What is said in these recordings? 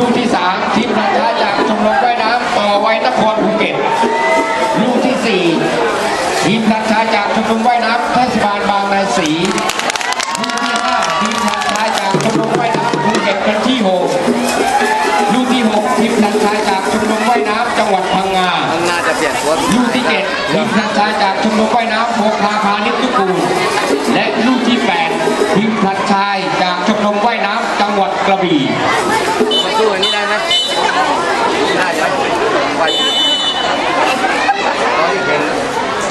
ลูกที่สามทีมพันธะจากชมรมว่ายน้ำต่อไว้นครภูเก็ต ลูกที่สี่ทีมพันธะจากชมรมว่ายน้ำเทศบาลบางนาศรีลูกที่ห้าทีมพันธะจากชมรมว่ายน้ำภูเก็ตเป็นที่หกลูกที่หกทีมพันธะจากชมรมว่ายน้ำจังหวัดพังงามันน่าจะเปลี่ยนตัวลูกที่เจ็ดทีมพันชายจากชมรมว่ายน้ำโพคาพานิชย์ทุกูล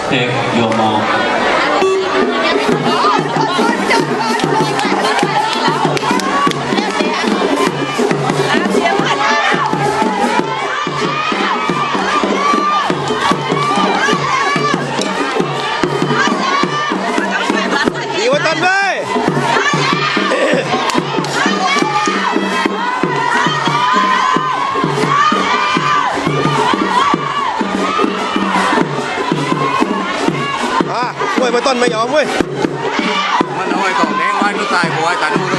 take your mom. Bye. เว้ยไปต้นไม่ยอมเว้ยมันเอาไว้ของแดงไว้ก็ตายหัวไอ้กันดูเลย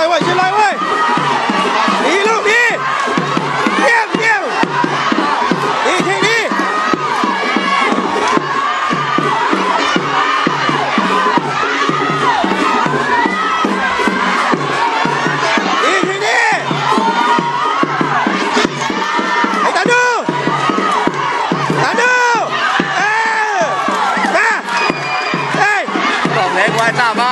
อยเว้ยชี้ลอยเว้ยดีลูกดีเยี่ยมเยี่ยมดีทีดีอีทีนี้ไอ้ตาดูตาดูเออมาเอ้ยของแดงไว้ตามมา